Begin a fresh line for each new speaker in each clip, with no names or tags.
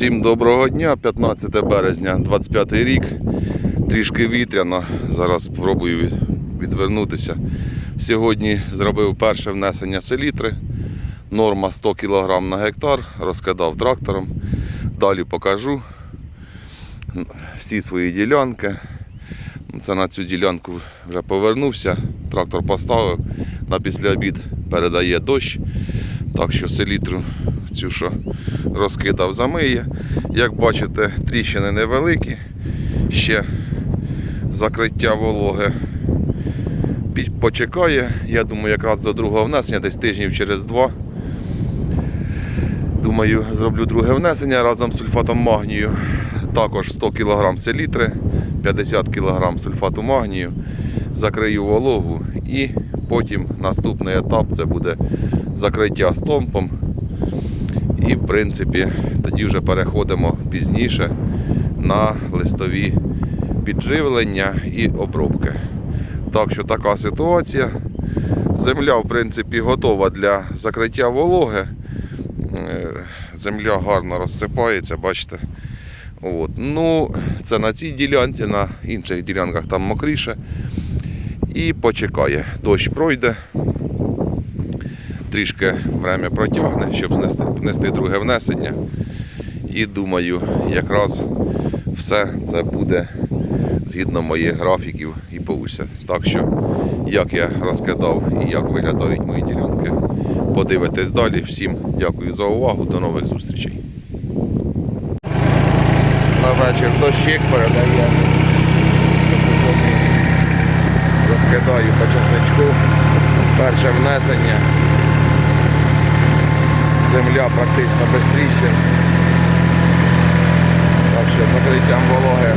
Всім доброго дня, 15 березня, 25 рік. Трішки вітряно. Зараз спробую відвернутися. Сьогодні зробив перше внесення селітри. Норма 100 кг на гектар. Розкидав трактором. Далі покажу всі свої ділянки. Це на цю ділянку вже повернувся. Трактор поставив. На післяобід передає дощ. Так що селітру цю, що розкидав, замиє. Як бачите, тріщини невеликі. Ще закриття вологи почекає. Я думаю, якраз до другого внесення, десь тижнів через два. Думаю, зроблю друге внесення разом з сульфатом магнію. Також 100 кг селітри, 50 кг сульфату магнію. Закрию вологу і потім наступний етап це буде закриття стомпом. І в принципі тоді вже переходимо пізніше на листові підживлення і обробки. Так що така ситуація. Земля, в принципі, готова для закриття вологи. Е, Земля гарно розсипається, бачите. От. Ну, це на цій ділянці, на інших ділянках там мокріше. І почекає. Дощ пройде. Трішки время протягне, щоб внести друге внесення. І думаю, якраз все це буде згідно моїх графіків і вийде. Так що, як я розкидав і як виглядають мої ділянки, подивитесь далі. Всім дякую за увагу. До нових зустрічей. На вечір дощик передає. Розкидаю по чесничку. Перше внесення. Земля практично без тріщин. Так що закриттям вологи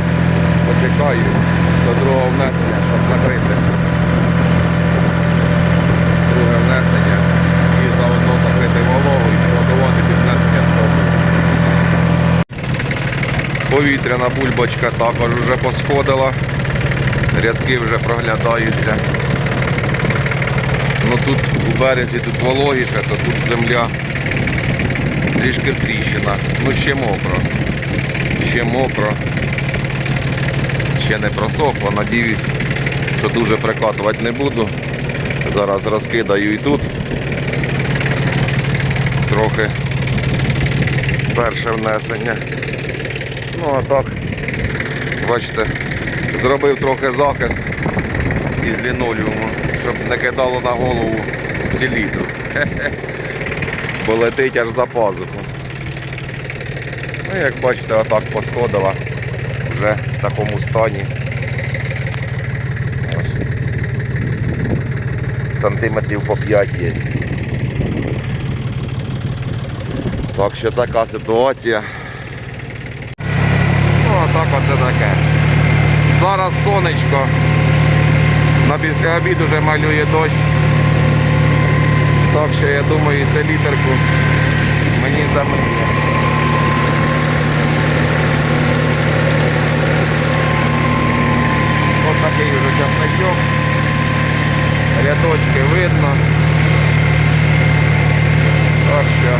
почекаю до другого внесення, щоб закрити друге внесення і заодно закрити вологу і підготувати під внесення стопу. Повітряна бульбочка також вже посходила. Рядки вже проглядаються. Ну тут у березі тут вологіше, то тут земля трішки тріщина. Ну ще мокро. Ще мокро. Ще не просохло. Надіюсь, що дуже прикатувати не буду. Зараз розкидаю і тут. Трохи перше внесення. Ну а так, бачите, зробив трохи захист із лінолеуму, щоб не кидало на голову селітру. Бо летить аж за пазуху. Ну, як бачите, отак посходила вже в такому стані. Ось. Сантиметрів по 5 є. Так що така ситуація. Ну, а так оце таке. Зараз сонечко. На після обіду вже малює дощ. Так що я думаю, це літерку мені замиє. Ось такий вже часничок. Рядочки видно. Так що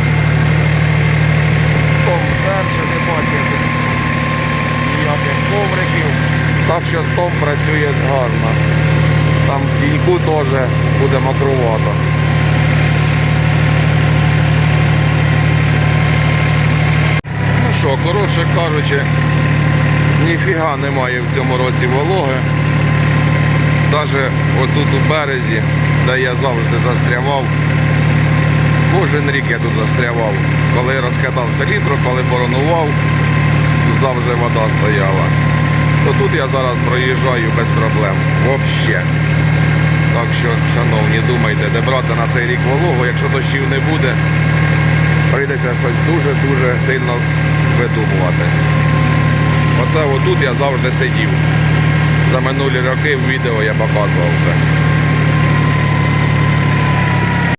перше не бачите ніяких ковриків. Так що стом працює гарно. Там в теж буде мокрувато. Ну що, коротше кажучи, ніфіга немає в цьому році вологи. Навіть отут у березі, де я завжди застрявав, кожен рік я тут застрявав. Коли розкатав селітру, коли боронував, завжди вода стояла. То тут я зараз проїжджаю без проблем. Взагалі. Так що, шановні, думайте, де брати на цей рік вологу, якщо дощів не буде, прийдеться щось дуже-дуже сильно видумувати. Оце отут я завжди сидів. За минулі роки в відео я показував це.